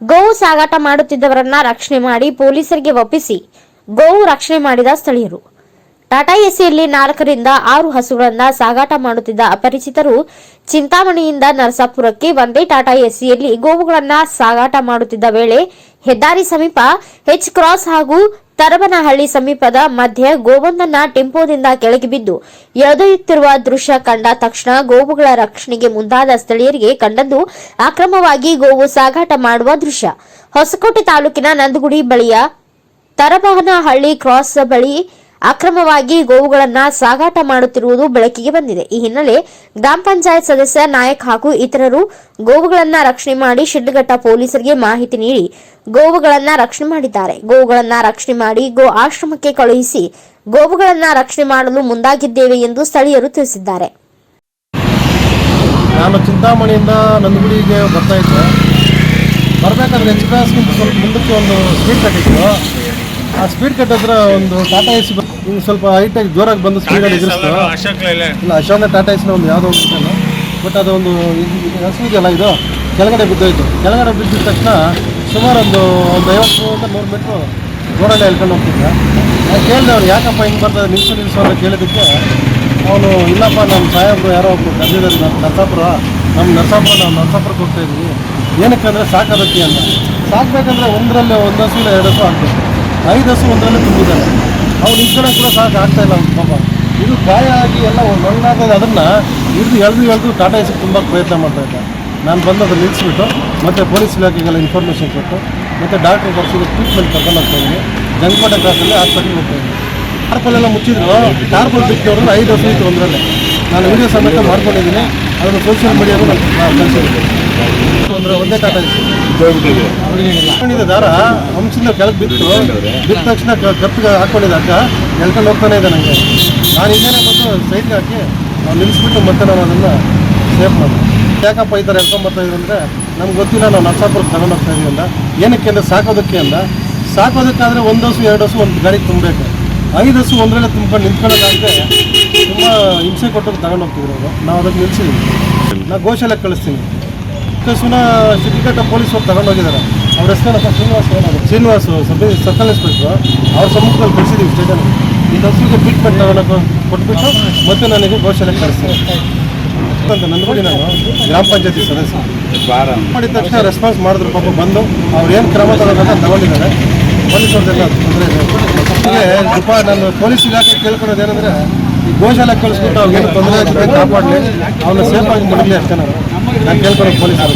ಗೋವು ಸಾಗಾಟ ಮಾಡುತ್ತಿದ್ದವರನ್ನ ರಕ್ಷಣೆ ಮಾಡಿ ಪೊಲೀಸರಿಗೆ ಒಪ್ಪಿಸಿ ಗೋವು ರಕ್ಷಣೆ ಮಾಡಿದ ಸ್ಥಳೀಯರು. ಟಾಟಾ ಎಸಿಯಲ್ಲಿ ನಾಲ್ಕರಿಂದ ಆರು ಹಸುಗಳನ್ನ ಸಾಗಾಟ ಮಾಡುತ್ತಿದ್ದ ಅಪರಿಚಿತರು ಚಿಂತಾಮಣಿಯಿಂದ ನರಸಾಪುರಕ್ಕೆ ಒಂದೇ ಟಾಟಾ ಎಸಿಯಲ್ಲಿ ಗೋವುಗಳನ್ನ ಸಾಗಾಟ ಮಾಡುತ್ತಿದ್ದ ವೇಳೆ ಹೆದ್ದಾರಿ ಸಮೀಪ ಹೆಚ್ ಕ್ರಾಸ್ ಹಾಗೂ ತರಬನಹಳ್ಳಿ ಸಮೀಪದ ಮಧ್ಯೆ ಗೋವೊಂದನ್ನ ಟೆಂಪೋದಿಂದ ಕೆಳಗೆ ಬಿದ್ದು ಎದೆಯುತ್ತಿರುವ ದೃಶ್ಯ ಕಂಡ ತಕ್ಷಣ ಗೋವುಗಳ ರಕ್ಷಣೆಗೆ ಮುಂದಾದ ಸ್ಥಳೀಯರಿಗೆ ಕಂಡದ್ದು ಅಕ್ರಮವಾಗಿ ಗೋವು ಸಾಗಾಟ ಮಾಡುವ ದೃಶ್ಯ. ಹೊಸಕೋಟೆ ತಾಲೂಕಿನ ನಂದಗುಡಿ ಬಳಿಯ ತರಬನಹಳ್ಳಿ ಕ್ರಾಸ್ ಬಳಿ ಅಕ್ರಮವಾಗಿ ಗೋವುಗಳನ್ನ ಸಾಗಾಟ ಮಾಡುತ್ತಿರುವುದು ಬೆಳಕಿಗೆ ಬಂದಿದೆ. ಈ ಹಿನ್ನೆಲೆ ಗ್ರಾಮ ಪಂಚಾಯತ್ ಸದಸ್ಯ ನಾಯಕ್ ಹಾಗೂ ಇತರರು ಗೋವುಗಳನ್ನ ರಕ್ಷಣೆ ಮಾಡಿ ಶಿಡ್ಲಘಟ್ಟ ಪೊಲೀಸರಿಗೆ ಮಾಹಿತಿ ನೀಡಿ ಗೋವುಗಳನ್ನ ರಕ್ಷಣೆ ಮಾಡಿದ್ದಾರೆ. ಗೋವುಗಳನ್ನ ರಕ್ಷಣೆ ಮಾಡಿ ಗೋ ಆಶ್ರಮಕ್ಕೆ ಕಳುಹಿಸಿ ಗೋವುಗಳನ್ನ ರಕ್ಷಣೆ ಮಾಡಲು ಮುಂದಾಗಿದ್ದೇವೆ ಎಂದು ಸ್ಥಳೀಯರು ತಿಳಿಸಿದ್ದಾರೆ. ನಾನು ಚಿಂತಾಮಣಿಯಿಂದ ನಂದಗುಡಿಗೆ ಬರ್ತಾ ಇದ್ದೆ. ಬರಬೇಕಾದ್ರೆ ಎಕ್ಸ್ಪ್ರೆಸ್ ಮುಂದಕ್ಕೆ ಒಂದು ಸ್ಪೀಡ್ ಕಟ್ಟಿತ್ತು ಆ ಸ್ಪೀಡ್ ಕಟ್ ಹತ್ರ ಒಂದು ಟಾಟಾ ಎಸಿ ಹಿಂಗೆ ಸ್ವಲ್ಪ ಹೈಟಾಗಿ ಜೋರಾಗಿ ಬಂದು ಸ್ಪೀಡಲ್ಲಿ ಎದುರಿಸ್ತಾರೆ ಅಶೋಕ್ ಲೈಲ್ಯಾಂಡ್ ಇಲ್ಲ ಅಶೋಕ ಟಾಟಾ ಇಸ್ನ ಒಂದು ಯಾವುದೋ ಒಂದು ಇದೆಯಲ್ಲ ಬಟ್ ಅದೊಂದು ಹಸು ಇದೆಯಲ್ಲ ಇದು ಕೆಳಗಡೆ ಬಿದ್ದೋಯ್ತು. ಕೆಳಗಡೆ ಬಿದ್ದಿದ ತಕ್ಷಣ ಸುಮಾರು ಒಂದು ಒಂದು ಅಂತ ನೂರು ಮೀಟ್ರು ಜೋರಲ್ಲಿ ಹೇಳ್ಕೊಂಡು ಹೋಗ್ತಿದ್ದ. ನಾನು ಕೇಳಿದೆ ಅವ್ರು ಯಾಕಪ್ಪ ಹಿಂಗೆ ಬರ್ತದೆ ನಿಲ್ಸು ನಿಲ್ಸು ಅಂತ ಕೇಳಿದ್ದಕ್ಕೆ ಅವನು ಇಲ್ಲಪ್ಪ ನಮ್ಮ ಸಾಹೇಬರು ಯಾರೋ ಒಬ್ಬರು ಕರೆದಿದ್ದಾರೆ ನಮ್ಮ ನರಸಾಪುರ. ನಮ್ಮ ನರಸಾಪುರ ನಾವು ನರಸಾಪುರಕ್ಕೆ ಹೋಗ್ತಾ ಇದ್ವಿ. ಏನಕ್ಕಂದರೆ ಸಾಕೋದಕ್ಕೆ ಅಂತ. ಸಾಕಬೇಕಂದ್ರೆ ಒಂದರಲ್ಲೇ ಒಂದು ಹಸು ಇಲ್ಲ ಎರಡು ಹಸು ಆಗ್ತದೆ ಐದು ಹಸು ಒಂದರಲ್ಲೇ ತುಂಬಿದ್ದಾನೆ ಅವ್ನು ಈ ಕಡೆ ಸಾಕು ಆಗ್ತಾ ಇಲ್ಲ ಪಾಪ. ಇದು ಗಾಯ ಆಗಿ ಎಲ್ಲ ಮಣ್ಣಾಗೋದು ಅದನ್ನು ಹಿಡಿದು ಎಳೆದು ಎಳ್ದು ಟಾಟಾ ಎಸ್ಗೆ ತುಂಬ ಪ್ರಯತ್ನ ಮಾಡ್ತಾ ಇದ್ದ. ನಾನು ಬಂದು ಅದನ್ನು ನಿಲ್ಲಿಸ್ಬಿಟ್ಟು ಮತ್ತು ಪೊಲೀಸ್ ಇಲಾಖೆಗೆಲ್ಲ ಇನ್ಫಾರ್ಮೇಷನ್ ಕೊಟ್ಟು, ಮತ್ತು ಡಾಕ್ಟ್ರ್ ಬರ್ಸಿದ ಟ್ರೀಟ್ಮೆಂಟ್ ಕರ್ಕೊಂಡು ಹೋಗ್ತಾ ಇದ್ದೀನಿ ಜಂಗಪೇಟೆ ಕ್ರಾಸಲ್ಲಿ ಹಾಸ್ಪಿಟ್ಲಿಗೆ ಹೋಗ್ತಾ ಇದ್ದೀನಿ ಟಾರ್ಪಲ್ಲೆಲ್ಲ ಮುಚ್ಚಿದ್ರು. ಟಾರ್ಪಲ್ ಬಿಟ್ಟವ್ರು ಐದು ವರ್ಷ ಇತ್ತು ಒಂದರಲ್ಲೇ. ನಾನು ವಿಡಿಯೋ ಸಮೇತ ಮಾಡ್ಕೊಂಡಿದ್ದೀನಿ. ಅದನ್ನು ಸೋಷಿಯಲ್ ಮೀಡಿಯಾಗೂ ನಾನು ಕಳಿಸಿದ್ದೀನಿ ಒಂದೇ ಹಾಕೊಂಡಿದ್ದ ದಾರ ಹಂಸಿಂದ ಕೆಳಗೆ ಬಿತ್ತು. ಬಿದ್ದ ತಕ್ಷಣ ಕಪ್ಪು ಹಾಕೊಂಡಿದ್ದ ಅಕ್ಕ. ಎಳ್ಕೊಂಡು ಹೋಗ್ತಾನೆ ಇದೆ ನನಗೆ ನಾನು ಹಿಂಗೇನೆ ಬಂದು ಸೈಡ್ಗೆ ಹಾಕಿ ನಾವು ನಿಲ್ಲಿಸ್ಬಿಟ್ಟು ಮತ್ತೆ ನಾನು ಅದನ್ನ ಸೇಫ್ ಮಾಡಿದೆ. ಯಾಕಪ್ಪ ಈ ಥರ ಎಳ್ಕೊಂಬರ್ತಾ ಇದ್ರು ಅಂದರೆ ನಮ್ಗೆ ಗೊತ್ತಿಲ್ಲ ನಾವು ನರ್ಸಾಪುರಕ್ಕೆ ತಗೊಂಡು ಹೋಗ್ತಾ ಇದೀವಿ ಅಂದ. ಏನಕ್ಕೆ ಅಂದರೆ ಸಾಕೋದಕ್ಕೆ ಅಂದ. ಸಾಕೋದಕ್ಕಾದರೆ ಒಂದು ಹಸು ಎರಡು ಹಸು ಒಂದು ಗಾಡಿಗೆ ತುಂಬಬೇಕು. ಐದು ಹಸು ಒಂದರಲ್ಲೇ ತುಂಬ್ಕೊಂಡು ನಿಂತ್ಕೊಳ್ಳೋದಾಗದೆ ತುಂಬ ಹಿಂಸೆ ಕೊಟ್ಟು ತಗೊಂಡು ಹೋಗ್ತಿದ್ರು ಅವರು. ನಾವು ಅದಕ್ಕೆ ನಿಲ್ಸಿದ್ದೀವಿ ನಾನು ಗೋಶಾಲೆಗೆ ಕಳಿಸ್ತೀನಿ. ಕಸುನ ಸಿಟಿಕಟ್ಟ ಪೊಲೀಸರು ತಗೊಂಡೋಗಿದ್ದಾರೆ ಅವ್ರ ಹೆಸರು ಶ್ರೀನಿವಾಸ್ ಶ್ರೀನಿವಾಸ ಸಬ್ ಸರ್ಕಲ್ ಇನ್ಸ್ಪೆಕ್ಟ್ರು ಅವ್ರ ಸಮ್ಮುಖದಲ್ಲಿ ಕಳಿಸಿದ್ದೀವಿ ಸ್ಟೇಟಲ್ಲಿ ಈ ಹಸುವಿಗೆ ಟ್ರೀಟ್ಮೆಂಟ್ ತಗೊಳಕ್ಕೆ ಕೊಟ್ಬಿಟ್ಟು ಮತ್ತೆ ನನಗೆ ಗೋಶಾಲೆಗೆ ಕಳಿಸ್ತಾರೆ ಅಂತ ನಾನು ಗ್ರಾಮ ಪಂಚಾಯತಿ ಸದಸ್ಯ. ಮಾಡಿದ ತಕ್ಷಣ ರೆಸ್ಪಾನ್ಸ್ ಮಾಡಿದ್ರು ಪಾಪ ಬಂದು. ಅವ್ರು ಏನು ಕ್ರಮ ತಗೋಬೇಕಂತ ತಗೊಂಡಿದ್ದಾರೆ. ಪೊಲೀಸರದೆಲ್ಲ ತೊಂದರೆ ದೀಪ ನಾನು ಪೊಲೀಸ್ ಇಲಾಖೆ ಕೇಳ್ಕೊಳೋದು ಏನಂದ್ರೆ, ಈ ಗೋಶಾಲೆಗೆ ಕಳಿಸ್ಬಿಟ್ಟು ಅವ್ರಿಗೇನು ತೊಂದರೆ ಆಗ್ತದೆ ಕಾಪಾಡಲಿ. ಅವನ್ನ ಸೇಫ್ ಆಗಿ ಮಡಗಲಿ ಅಷ್ಟೇ ನಾನು. ನಾನು ಕೇಳ್ಕೊಳೋದು ಪೊಲೀಸರು